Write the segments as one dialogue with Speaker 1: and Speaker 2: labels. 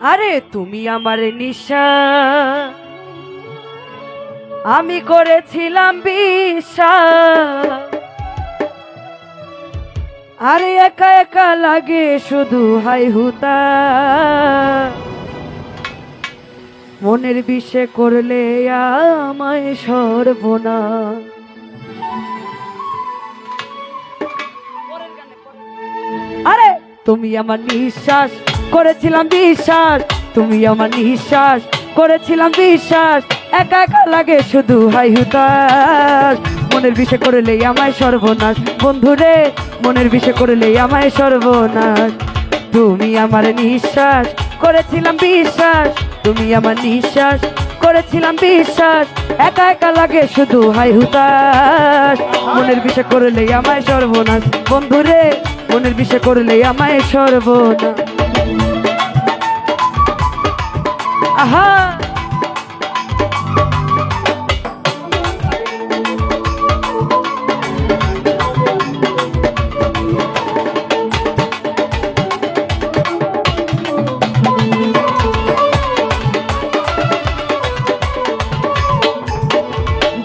Speaker 1: আরে তুমি আমার নিশা। আমি করেছিলাম বিশা আরে একা একা লাগে শুধু হাই হুতা। মনের বিষে করলে আমায় সর্বনা। আরে, তুমি আমার নিঃশ্বাস। করেছিলাম বিশ্বাস, তুমি আমার নিঃশ্বাস। করেছিলাম বিশ্বাস, একা একা লাগে শুধু হাই হুতাস মনের বিষে করলেই আমায় সর্বনাশ। বন্ধুরে মনের বিষে করলেই আমায় সর্বনাশ। তুমি আমার নিঃশ্বাস, করেছিলাম বিশ্বাস। তুমি আমার নিঃশ্বাস, করেছিলাম বিশ্বাস। একা একা লাগে শুধু হাই হুতাস মনের বিষে করলেই আমায় সর্বনাশ। বন্ধুরে মনের বিষে করলেই আমায় সর্বনাশ। আহা।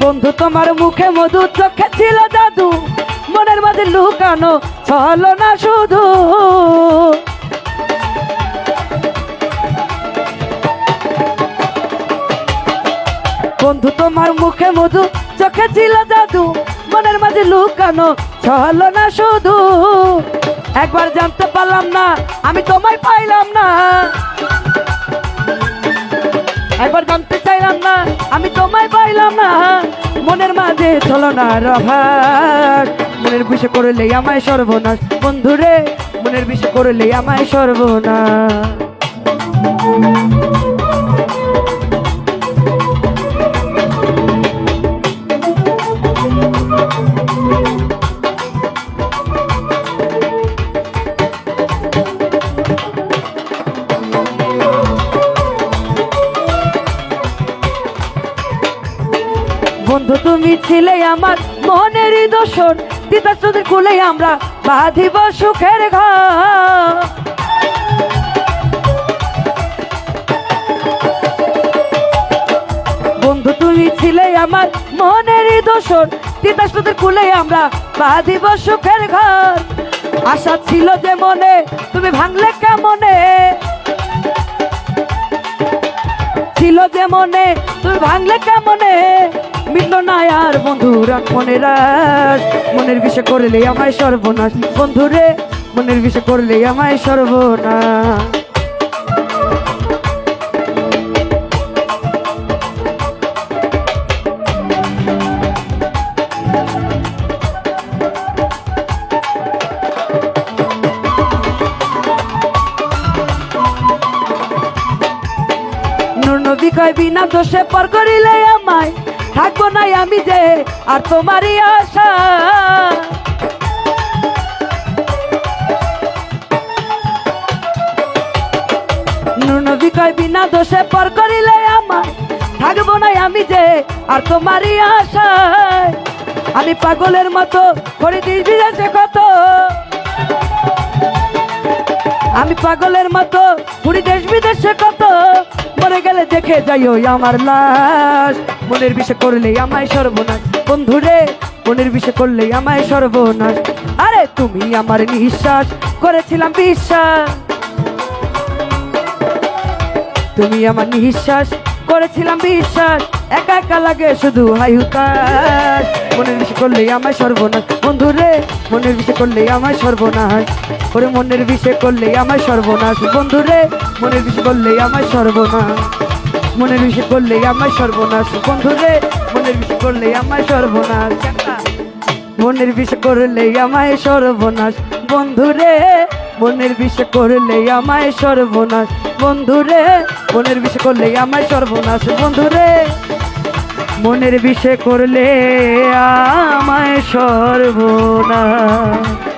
Speaker 1: বন্ধু তোমার মুখে মধু চোখে ছিল জাদু। মনের মাঝে লুকানো চলো না শুধু। তোমার মুখে মধু, চোখে ছিল জাদু, মনের মাঝে লুকানো চলো না শুধু। একবার জানতে পারলাম না, আমি তোমায় পাইলাম না। একবার জানতে চাইলাম না, আমি তোমায় পাইলাম না। মনের মাঝে চলো না রভার মনের বিষে করলে আমায় সর্বনাশ। বন্ধুরে মনের বিষে করলে আমায় সর্বনাশ। তুমি ছিলে আমার মনের দোষণ দিদা তোদের কুলে আমরা বাঁধিব সুখের বন্ধু, তুমি ছিলে আমার মনের দোষণ দিদা কুলে আমরা বাঁধিব সুখের ঘর। আশা ছিল যে মনে তুমি ভাঙলে কেমনে? ছিল যে মনে তুই ভাঙলে কেমনে? মিলল না আর বন্ধুরা মনের রাস মনের বিষে করলে আমায় সর্বনাশ। বন্ধুরে মনের বিষে করলে আমায় সর্বনাশ। বিনা দোষে পর করিলে আমায়। থাকব নাই আমি যে, আর তোমারই আশা। কয় বিনা দোষে পর করিলে আমায়। থাকব নাই আমি যে, আর তোমারই আশায়। আমি পাগলের মতো করে দিস বিদেশে কত। আমি পাগলের মতো পুরী দেশ বিদেশে কত। মরে গেলে দেখে যাইও আমার লাশ। মনের বিষে করলে আমায় সর্বনাশ। বন্ধুরে, মনের বিষে করলে আমায় সর্বনাশ। আরে তুমি আমার নিঃশ্বাস, করেছিলাম বিশ্বাস। তুমি আমার নিঃশ্বাস করেছিলাম বিশ্বাস, একা একা লাগে শুধু হাই হুতাশ। মনের বিষে করলে আমায় সর্বনাশ। বন্ধুরে মনের বিষে করলে আমায় সর্বনাশ। ওরে মনের বিষে করলে আমায় সর্বনাশ। বন্ধুরে মনের বিষে করলে আমায় সর্বনাশ। মনের বিষে করলে আমায় সর্বনাশ। বন্ধুরে মনের বিষে করলে আমায় সর্বনাশ। মনের বিষে করলে আমায় সর্বনাশ। বন্ধুরে মনের বিষে করলে আমায় সর্বনাশ। বন্ধুরে বনের বিষে করলে আমায় সর্বনাশ। বন্ধুরে মনের বিষে করলে আমায় সর্বনাশ।